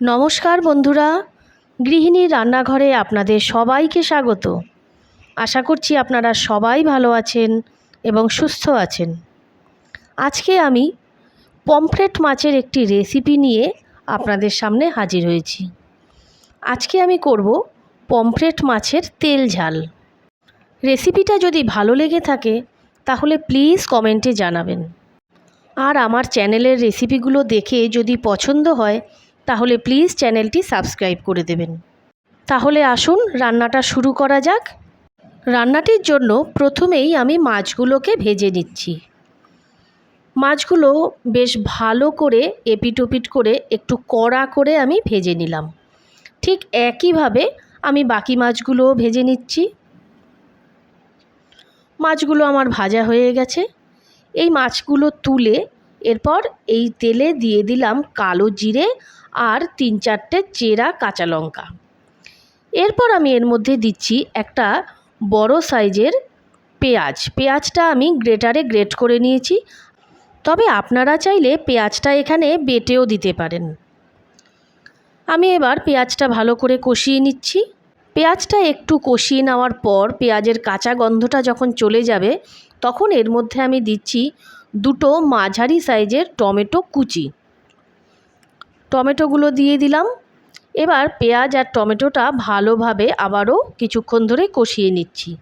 নমস্কার বন্ধুরা, গৃহিণীর রান্নাঘরে আপনাদের সবাইকে স্বাগত। আশা করছি আপনারা সবাই ভালো আছেন এবং সুস্থ আছেন। আজকে আমি পমফ্রেট মাছের একটি রেসিপি নিয়ে আপনাদের সামনে হাজির হয়েছি। আজকে আমি করব পমফ্রেট মাছের তেল ঝাল। রেসিপিটা যদি ভালো লেগে থাকে, তাহলে প্লিজ কমেন্টে জানাবেন। আর আমার চ্যানেলের রেসিপিগুলো দেখে যদি পছন্দ হয় তাহলে প্লিজ চ্যানেলটি সাবস্ক্রাইব করে দেবেন। তাহলে আসুন রান্নাটা শুরু করা যাক। রান্নাটির জন্য প্রথমেই আমি মাছগুলোকে ভেজে নিচ্ছি। মাছগুলো বেশ ভালো করে এপিটোপিট করে একটু কড়া করে আমি ভেজে নিলাম। ঠিক একইভাবে আমি বাকি মাছগুলোও ভেজে নিচ্ছি। মাছগুলো আমার ভাজা হয়ে গেছে। এই মাছগুলো তুলে এরপর এই তেলে দিয়ে দিলাম কালো জিরে আর তিন চারটে চেরা কাঁচা লঙ্কা। এরপর আমি এর মধ্যে দিচ্ছি একটা বড় সাইজের পেঁয়াজ। পেঁয়াজটা আমি গ্রেটারে গ্রেট করে নিয়েছি। তবে আপনারা চাইলে পেঁয়াজটা এখানে বেটেও দিতে পারেন। আমি এবার পেঁয়াজটা ভালো করে কষিয়ে নিচ্ছি। পেঁয়াজটা একটু কষিয়ে নেওয়ার পর পেঁয়াজের কাঁচা গন্ধটা যখন চলে যাবে, তখন এর মধ্যে আমি দিচ্ছি দুটো মাঝারি সাইজের টমেটো কুচি। টমেটোগুলো দিয়ে দিলাম। এবার পেঁয়াজ আর টমেটোটা ভালোভাবে আবারও কিছুক্ষণ ধরে কষিয়ে নিচ্ছি।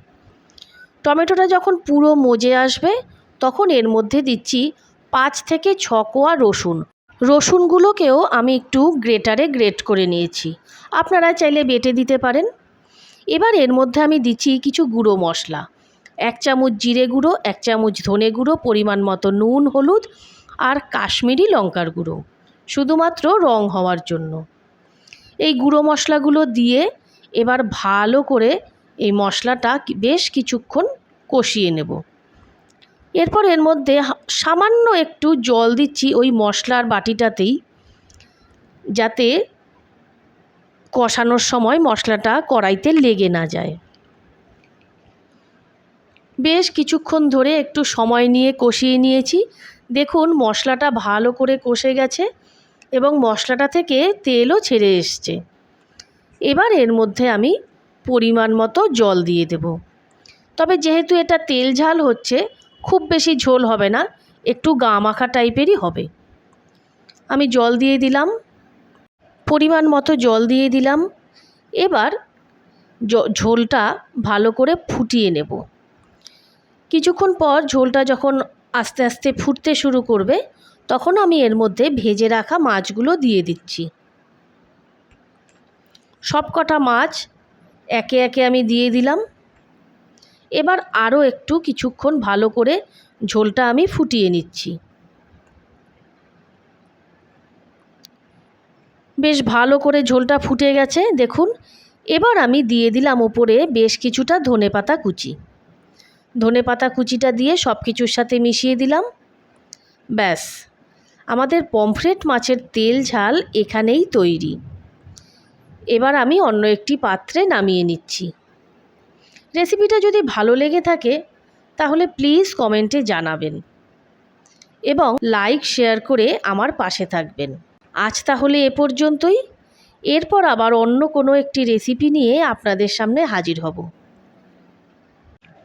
টমেটোটা যখন পুরো মজে আসবে, তখন এর মধ্যে দিচ্ছি পাঁচ থেকে ছ কোয়া রসুন। রসুনগুলোকেও আমি একটু গ্রেটারে গ্রেট করে নিয়েছি। আপনারা চাইলে বেটে দিতে পারেন। এবার এর মধ্যে আমি দিচ্ছি কিছু গুঁড়ো মশলা। এক চামচ জিরে গুঁড়ো, এক চামচ ধনে গুঁড়ো, পরিমাণ মতো নুন, হলুদ আর কাশ্মীরি লঙ্কার গুঁড়ো। শুধুমাত্র রং হওয়ার জন্য। এই গুঁড়ো মশলাগুলো দিয়ে এবার ভালো করে এই মশলাটা বেশ কিছুক্ষণ কষিয়ে নেব। এরপর এর মধ্যে সামান্য একটু জল দিচ্ছি ওই মশলার বাটিটাতেই, যাতে কষানোর সময় মশলাটা কড়াইতে লেগে না যায়। বেশ কিছুক্ষণ ধরে একটু সময় নিয়ে কষিয়ে নিয়েছি। দেখুন, মশলাটা ভালো করে কষে গেছে এবং মশলাটা থেকে তেলও ছেড়ে এসছে। এবার এর মধ্যে আমি পরিমাণ মতো জল দিয়ে দেব। তবে যেহেতু এটা তেল ঝাল হচ্ছে, খুব বেশি ঝোল হবে না, একটু গা মাখা টাইপেরই হবে। আমি জল দিয়ে দিলাম, পরিমাণ মতো জল দিয়ে দিলাম। এবার ঝোলটা ভালো করে ফুটিয়ে নেব। কিছুক্ষণ পর ঝোলটা যখন আস্তে আস্তে ফুটতে শুরু করবে, তখন আমি এর মধ্যে ভেজে রাখা মাছগুলো দিয়ে দিচ্ছি। সব কটা মাছ একে একে আমি দিয়ে দিলাম। এবার আরও একটু কিছুক্ষণ ভালো করে ঝোলটা আমি ফুটিয়ে নিচ্ছি। বেশ ভালো করে ঝোলটা ফুটে গেছে, দেখুন। এবার আমি দিয়ে দিলাম ওপরে বেশ কিছুটা ধনে পাতা কুচি। ধনে পাতা কুচিটা দিয়ে সব কিছুর সাথে মিশিয়ে দিলাম। ব্যাস। আমাদের পমফ্রেট মাছের তেল ঝাল এখানেই তৈরি। এবার আমি অন্য একটি পাত্রে নামিয়ে নিচ্ছি। রেসিপিটা যদি ভালো লেগে থাকে, তাহলে প্লিজ কমেন্টে জানাবেন। এবং লাইক, শেয়ার করে আমার পাশে থাকবেন। আজ তাহলে এ পর্যন্তই। এরপর আবার অন্য কোনো একটি রেসিপি নিয়ে আপনাদের সামনে হাজির হব।